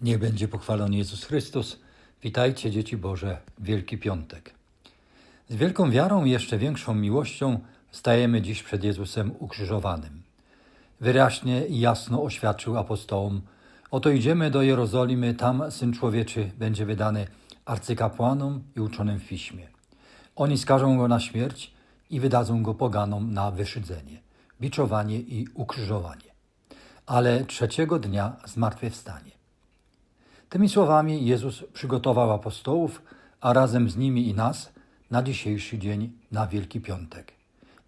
Niech będzie pochwalony Jezus Chrystus. Witajcie, dzieci Boże, Wielki Piątek. Z wielką wiarą i jeszcze większą miłością stajemy dziś przed Jezusem ukrzyżowanym. Wyraźnie i jasno oświadczył apostołom: Oto idziemy do Jerozolimy, tam syn człowieczy będzie wydany arcykapłanom i uczonym w piśmie. Oni skażą go na śmierć i wydadzą go poganom na wyszydzenie, biczowanie i ukrzyżowanie. Ale trzeciego dnia zmartwychwstanie. Tymi słowami Jezus przygotował apostołów, a razem z nimi i nas na dzisiejszy dzień, na Wielki Piątek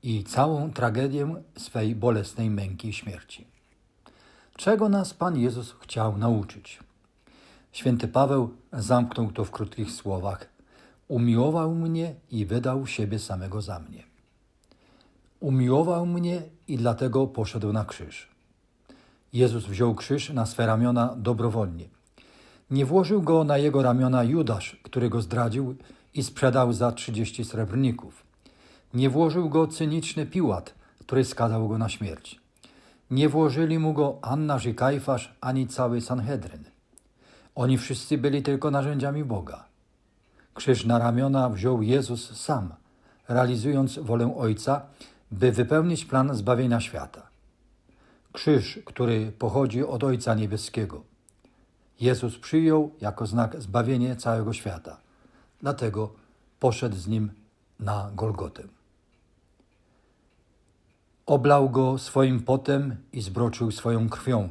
i całą tragedię swej bolesnej męki i śmierci. Czego nas Pan Jezus chciał nauczyć? Święty Paweł zamknął to w krótkich słowach: Umiłował mnie i wydał siebie samego za mnie. Umiłował mnie i dlatego poszedł na krzyż. Jezus wziął krzyż na swe ramiona dobrowolnie. Nie włożył go na jego ramiona Judasz, który go zdradził i sprzedał za trzydzieści srebrników. Nie włożył go cyniczny Piłat, który skazał go na śmierć. Nie włożyli mu go Annaż i Kajfasz, ani cały Sanhedryn. Oni wszyscy byli tylko narzędziami Boga. Krzyż na ramiona wziął Jezus sam, realizując wolę Ojca, by wypełnić plan zbawienia świata. Krzyż, który pochodzi od Ojca Niebieskiego. Jezus przyjął jako znak zbawienie całego świata. Dlatego poszedł z nim na Golgotę. Oblał go swoim potem i zbroczył swoją krwią.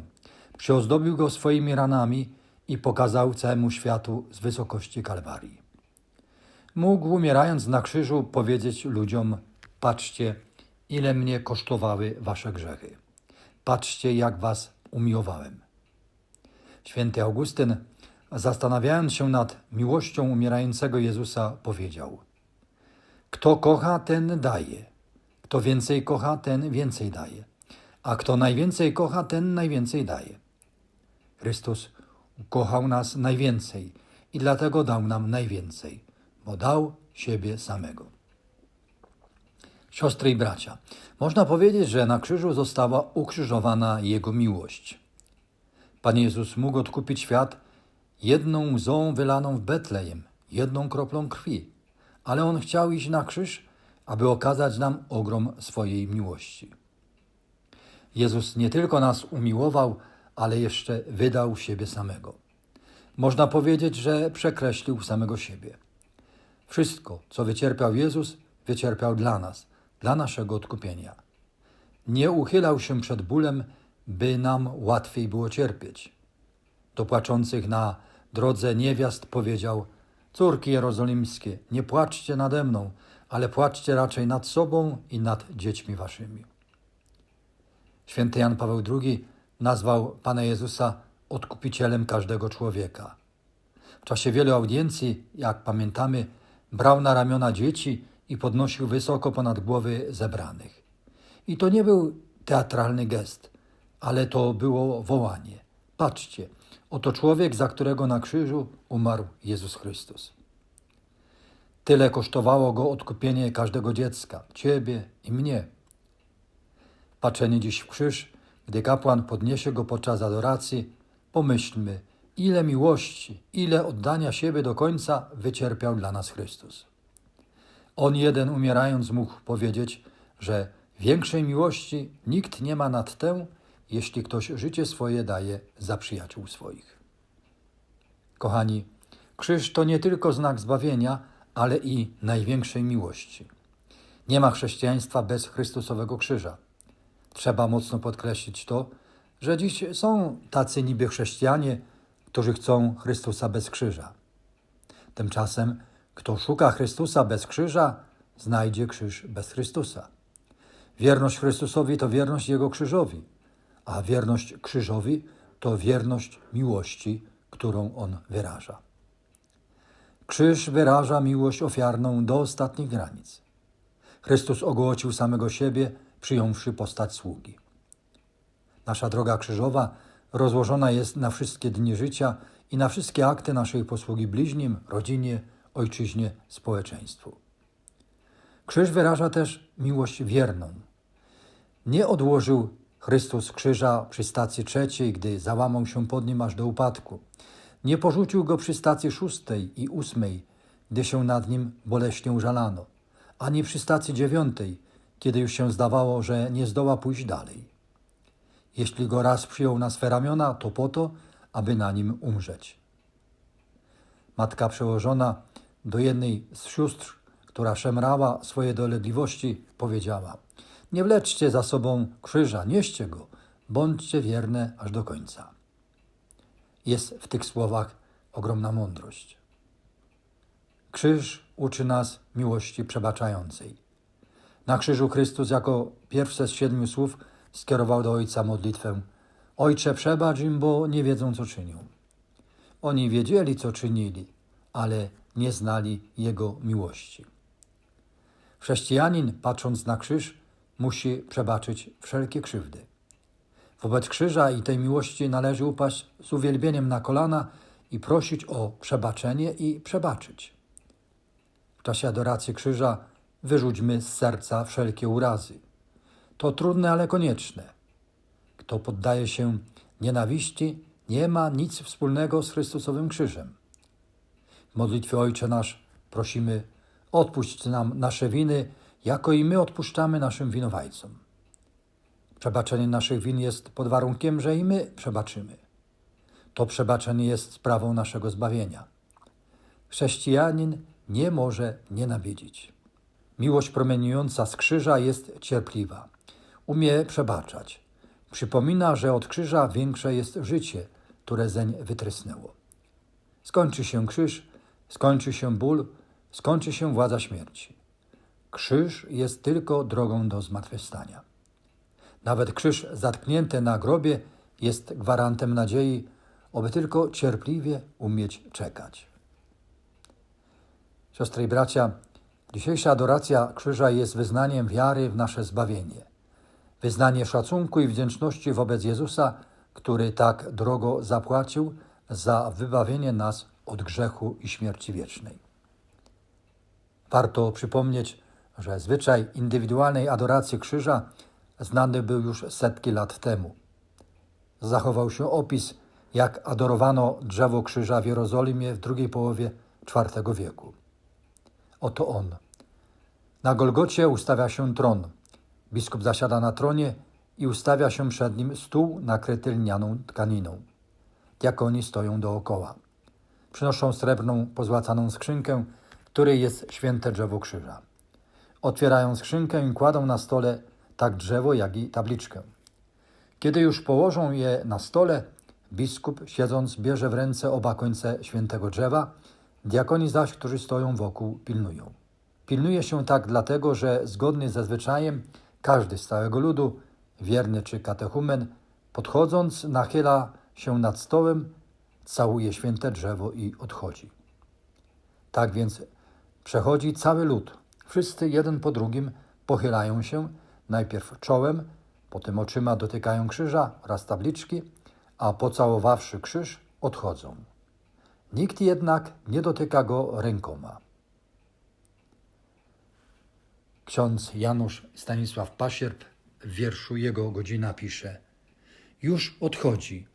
Przyozdobił go swoimi ranami i pokazał całemu światu z wysokości Kalwarii. Mógł, umierając na krzyżu, powiedzieć ludziom: Patrzcie, ile mnie kosztowały wasze grzechy. Patrzcie, jak was umiłowałem. Święty Augustyn, zastanawiając się nad miłością umierającego Jezusa, powiedział: Kto kocha, ten daje. Kto więcej kocha, ten więcej daje. A kto najwięcej kocha, ten najwięcej daje. Chrystus ukochał nas najwięcej i dlatego dał nam najwięcej, bo dał siebie samego. Siostry i bracia, można powiedzieć, że na krzyżu została ukrzyżowana Jego miłość. Pan Jezus mógł odkupić świat jedną łzą wylaną w Betlejem, jedną kroplą krwi, ale On chciał iść na krzyż, aby okazać nam ogrom swojej miłości. Jezus nie tylko nas umiłował, ale jeszcze wydał siebie samego. Można powiedzieć, że przekreślił samego siebie. Wszystko, co wycierpiał Jezus, wycierpiał dla nas, dla naszego odkupienia. Nie uchylał się przed bólem, by nam łatwiej było cierpieć. Do płaczących na drodze niewiast powiedział: Córki jerozolimskie, nie płaczcie nade mną, ale płaczcie raczej nad sobą i nad dziećmi waszymi. Święty Jan Paweł II nazwał Pana Jezusa odkupicielem każdego człowieka. W czasie wielu audiencji, jak pamiętamy, brał na ramiona dzieci i podnosił wysoko ponad głowy zebranych. I to nie był teatralny gest, ale to było wołanie. Patrzcie, oto człowiek, za którego na krzyżu umarł Jezus Chrystus. Tyle kosztowało go odkupienie każdego dziecka, ciebie i mnie. Patrzenie dziś w krzyż, gdy kapłan podniesie go podczas adoracji, pomyślmy, ile miłości, ile oddania siebie do końca wycierpiał dla nas Chrystus. On jeden umierając mógł powiedzieć, że większej miłości nikt nie ma nad tę, jeśli ktoś życie swoje daje za przyjaciół swoich. Kochani, krzyż to nie tylko znak zbawienia, ale i największej miłości. Nie ma chrześcijaństwa bez Chrystusowego krzyża. Trzeba mocno podkreślić to, że dziś są tacy niby chrześcijanie, którzy chcą Chrystusa bez krzyża. Tymczasem, kto szuka Chrystusa bez krzyża, znajdzie krzyż bez Chrystusa. Wierność Chrystusowi to wierność Jego krzyżowi, a wierność krzyżowi to wierność miłości, którą On wyraża. Krzyż wyraża miłość ofiarną do ostatnich granic. Chrystus ogłosił samego siebie, przyjąwszy postać sługi. Nasza droga krzyżowa rozłożona jest na wszystkie dni życia i na wszystkie akty naszej posługi bliźnim, rodzinie, ojczyźnie, społeczeństwu. Krzyż wyraża też miłość wierną. Nie odłożył Chrystus krzyża przy stacji trzeciej, gdy załamał się pod nim aż do upadku. Nie porzucił go przy stacji szóstej i ósmej, gdy się nad nim boleśnie użalano, ani przy stacji dziewiątej, kiedy już się zdawało, że nie zdoła pójść dalej. Jeśli go raz przyjął na swe ramiona, to po to, aby na nim umrzeć. Matka przełożona do jednej z sióstr, która szemrała swoje dolegliwości, powiedziała: Nie wleczcie za sobą krzyża, nieście go, bądźcie wierne aż do końca. Jest w tych słowach ogromna mądrość. Krzyż uczy nas miłości przebaczającej. Na krzyżu Chrystus jako pierwsze z siedmiu słów skierował do Ojca modlitwę: Ojcze, przebacz im, bo nie wiedzą, co czynią. Oni wiedzieli, co czynili, ale nie znali Jego miłości. Chrześcijanin, patrząc na krzyż, musi przebaczyć wszelkie krzywdy. Wobec krzyża i tej miłości należy upaść z uwielbieniem na kolana i prosić o przebaczenie i przebaczyć. W czasie adoracji krzyża wyrzućmy z serca wszelkie urazy. To trudne, ale konieczne. Kto poddaje się nienawiści, nie ma nic wspólnego z Chrystusowym krzyżem. W modlitwie Ojcze nasz prosimy, odpuść nam nasze winy, jako i my odpuszczamy naszym winowajcom. Przebaczenie naszych win jest pod warunkiem, że i my przebaczymy. To przebaczenie jest sprawą naszego zbawienia. Chrześcijanin nie może nienawidzić. Miłość promieniująca z krzyża jest cierpliwa. Umie przebaczać. Przypomina, że od krzyża większe jest życie, które zeń wytrysnęło. Skończy się krzyż, skończy się ból, skończy się władza śmierci. Krzyż jest tylko drogą do zmartwychwstania. Nawet krzyż zatknięty na grobie jest gwarantem nadziei, oby tylko cierpliwie umieć czekać. Siostry i bracia, dzisiejsza adoracja krzyża jest wyznaniem wiary w nasze zbawienie. Wyznanie szacunku i wdzięczności wobec Jezusa, który tak drogo zapłacił za wybawienie nas od grzechu i śmierci wiecznej. Warto przypomnieć, że zwyczaj indywidualnej adoracji krzyża znany był już setki lat temu. Zachował się opis, jak adorowano drzewo krzyża w Jerozolimie w drugiej połowie IV wieku. Oto on. Na Golgocie ustawia się tron. Biskup zasiada na tronie i ustawia się przed nim stół nakryty lnianą tkaniną. Diakoni stoją dookoła. Przynoszą srebrną, pozłacaną skrzynkę, w której jest święte drzewo krzyża. Otwierają skrzynkę i kładą na stole tak drzewo, jak i tabliczkę. Kiedy już położą je na stole, biskup, siedząc, bierze w ręce oba końce świętego drzewa, diakoni zaś, którzy stoją wokół, pilnują. Pilnuje się tak dlatego, że zgodnie ze zwyczajem każdy z całego ludu, wierny czy katechumen, podchodząc, nachyla się nad stołem, całuje święte drzewo i odchodzi. Tak więc przechodzi cały lud. Wszyscy jeden po drugim pochylają się, najpierw czołem, potem oczyma dotykają krzyża oraz tabliczki, a pocałowawszy krzyż, odchodzą. Nikt jednak nie dotyka go rękoma. Ksiądz Janusz Stanisław Pasierb w wierszu Jego godzina pisze Już odchodzi.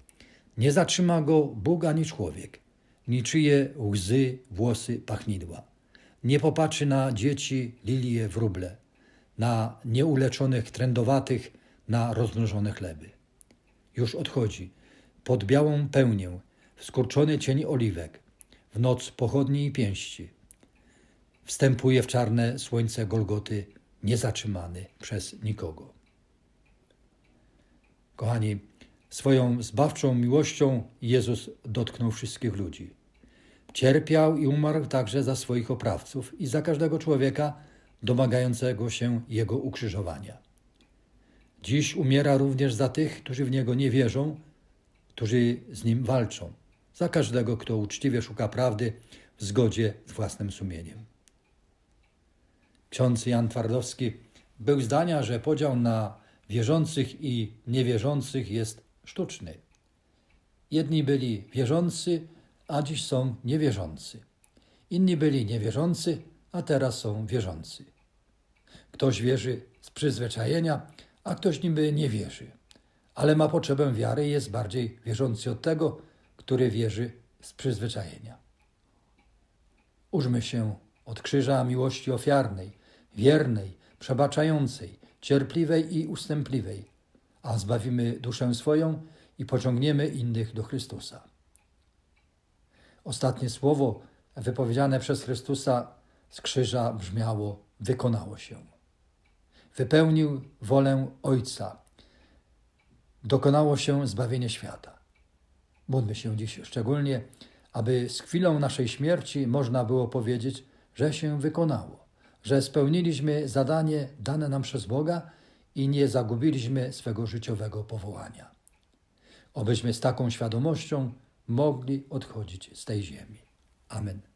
Nie zatrzyma go Bóg ani człowiek. Niczyje łzy, włosy, pachnidła. Nie popatrzy na dzieci, lilie, wróble, na nieuleczonych, trędowatych, na rozmnożone chleby. Już odchodzi, pod białą pełnię, w skurczony cień oliwek, w noc pochodni i pięści, wstępuje w czarne słońce Golgoty, niezatrzymany przez nikogo. Kochani, swoją zbawczą miłością Jezus dotknął wszystkich ludzi. Cierpiał i umarł także za swoich oprawców i za każdego człowieka domagającego się Jego ukrzyżowania. Dziś umiera również za tych, którzy w Niego nie wierzą, którzy z Nim walczą, za każdego, kto uczciwie szuka prawdy w zgodzie z własnym sumieniem. Ksiądz Jan Twardowski był zdania, że podział na wierzących i niewierzących jest sztuczny. Jedni byli wierzący, a dziś są niewierzący. Inni byli niewierzący, a teraz są wierzący. Ktoś wierzy z przyzwyczajenia, a ktoś niby nie wierzy. ale ma potrzebę wiary i jest bardziej wierzący od tego, który wierzy z przyzwyczajenia. Użmy się od krzyża miłości ofiarnej, wiernej, przebaczającej, cierpliwej i ustępliwej, a zbawimy duszę swoją i pociągniemy innych do Chrystusa. Ostatnie słowo wypowiedziane przez Chrystusa z krzyża brzmiało: wykonało się. Wypełnił wolę Ojca. Dokonało się zbawienie świata. Módlmy się dziś szczególnie, aby z chwilą naszej śmierci można było powiedzieć, że się wykonało, że spełniliśmy zadanie dane nam przez Boga i nie zagubiliśmy swego życiowego powołania. Obyśmy z taką świadomością mogli odchodzić z tej ziemi. Amen.